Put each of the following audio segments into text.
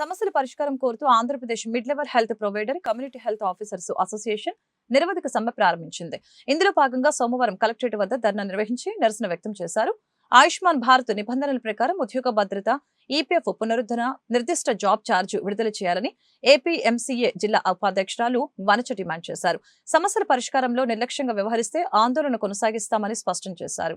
సమస్యల పరిష్కారం కోరుతూ Andhra Pradesh mid level health provider community health officers association నిరవధిక సమ్మె ప్రారంభించింది. ఇందులో భాగంగా సోమవారం కలెక్టరేట్ వద్ద ధర్నా నిర్వహించి నిరసన వ్యక్తం చేశారు. ఆయుష్మాన్ భారత్ నిబంధనల ప్రకారం ఉద్యోగ భద్రత ఈపీఎఫ్ పునరుద్ధరణ నిర్దిష్ట జాబ్ ఛార్జ్ విడుదల చేయాలని ఏపీఎంసీఏ జిల్లా ఉపాధ్యక్షురాలు వనచ డిమాండ్ చేశారు. సమస్యల పరిష్కారంలో నిర్లక్ష్యంగా వ్యవహరిస్తే ఆందోళన కొనసాగిస్తామని స్పష్టం చేశారు.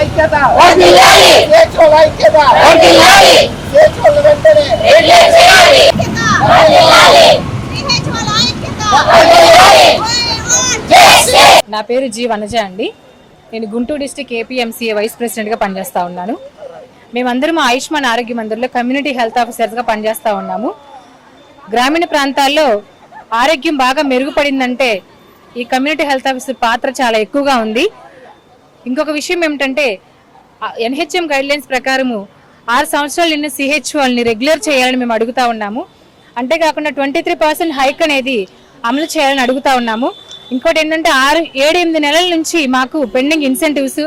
ఐక్యత ఐక్యత వెంటనే నా పేరు జీ వనజ అండి. నేను గుంటూరు డిస్టిక్ ఏపీఎంసీఏ వైస్ ప్రెసిడెంట్గా పనిచేస్తూ ఉన్నాను. మేమందరం ఆయుష్మాన్ ఆరోగ్య మందిర్లో కమ్యూనిటీ హెల్త్ ఆఫీసర్స్గా పనిచేస్తూ ఉన్నాము. గ్రామీణ ప్రాంతాల్లో ఆరోగ్యం బాగా మెరుగుపడిందంటే ఈ కమ్యూనిటీ హెల్త్ ఆఫీసర్ పాత్ర చాలా ఎక్కువగా ఉంది. ఇంకొక విషయం ఏమిటంటే ఎన్హెచ్ఎం గైడ్లైన్స్ ప్రకారము ఆరు సంవత్సరాలు నిన్న సిహెచ్ఓల్ని రెగ్యులర్ చేయాలని మేము అడుగుతా ఉన్నాము. అంతేకాకుండా ట్వంటీ త్రీ పర్సెంట్ హైక్ అనేది అమలు చేయాలని అడుగుతా ఉన్నాము. ఇంకోటి ఏంటంటే ఆరు ఏడు ఎనిమిది నెలల నుంచి మాకు పెండింగ్ ఇన్సెంటివ్స్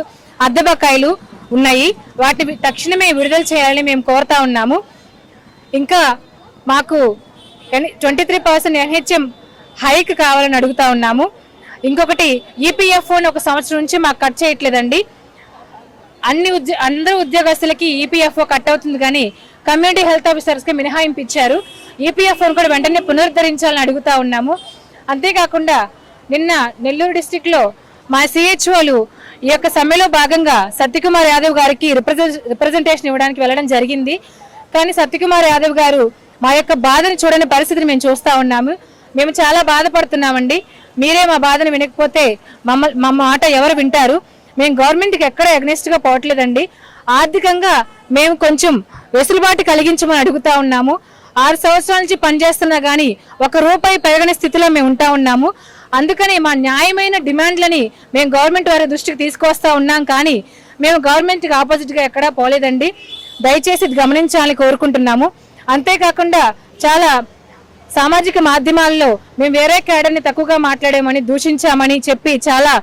అద్దె బకాయిలు ఉన్నాయి. వాటిని తక్షణమే విడుదల చేయాలని మేము కోరుతా ఉన్నాము. ఇంకా మాకు twenty three percent NHM hike కావాలని అడుగుతా ఉన్నాము. ఇంకొకటి ఈపీఎఫ్ఓని ఒక సంవత్సరం నుంచి మాకు కట్ చేయట్లేదండి. అన్ని ఉద్యో అందరు ఉద్యోగస్తులకి ఈపీఎఫ్ఓ కట్ అవుతుంది కానీ కమ్యూనిటీ హెల్త్ ఆఫీసర్స్కి మినహాయింపు ఇచ్చారు ఈపీఎఫ్ఓని కూడా వెంటనే పునరుద్ధరించాలని అడుగుతా ఉన్నాము. అంతేకాకుండా నిన్న నెల్లూరు డిస్టిక్లో మా సిహెచ్ఓలు ఈ యొక్క సమ్మెలో భాగంగా సత్యకుమార్ యాదవ్ గారికి రిప్రజెంటేషన్ ఇవ్వడానికి వెళ్ళడం జరిగింది. కానీ సత్యకుమార్ యాదవ్ గారు మా యొక్క బాధను చూడని పరిస్థితిని మేము చూస్తూ ఉన్నాము. మేము చాలా బాధపడుతున్నామండి. మీరే మా బాధను వినకపోతే మమ్మ మా మాట ఎవరు వింటారు? మేము గవర్నమెంట్కి ఎక్కడ against పోవట్లేదండి. ఆర్థికంగా మేము కొంచెం వెసులుబాటు కలిగించమని అడుగుతా ఉన్నాము. ఆరు సంవత్సరాల నుంచి పనిచేస్తున్నా కానీ ఒక రూపాయి పెరగని స్థితిలో మేము ఉంటా ఉన్నాము. అందుకని మా న్యాయమైన డిమాండ్లని మేము గవర్నమెంట్ వారి దృష్టికి తీసుకొస్తా ఉన్నాం కానీ మేము గవర్నమెంట్కి ఆపోజిట్గా ఎక్కడా పోలేదండి. దయచేసి గమనించాలని కోరుకుంటున్నాము. అంతేకాకుండా చాలా సామాజిక మాధ్యమాల్లో మేము వేరే క్యాడర్ని తక్కువగా మాట్లాడామని దూషించామని చెప్పి చాలా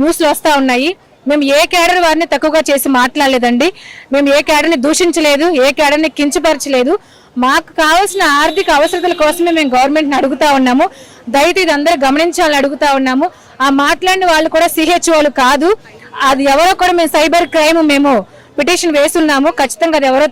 న్యూస్లు వస్తూ ఉన్నాయి. మేము ఏ క్యాడర్ వారిని తక్కువగా చేసి మాట్లాడలేదండి. మేము ఏ క్యాడర్ని దూషించలేదు ఏ క్యాడర్ని కించపరచలేదు. మాకు కావాల్సిన ఆర్థిక అవసరతల కోసమే మేము గవర్నమెంట్ని అడుగుతా ఉన్నాము. దయచేసి ఇది అందరూ గమనించాలని అడుగుతా ఉన్నాము. ఆ మాట్లాడిన వాళ్ళు కూడా సిహెచ్ఓలు కాదు. అది ఎవరో కూడా మేము సైబర్ క్రైమ్ మేము పిటిషన్ వేస్తున్నాము ఖచ్చితంగా అది ఎవరో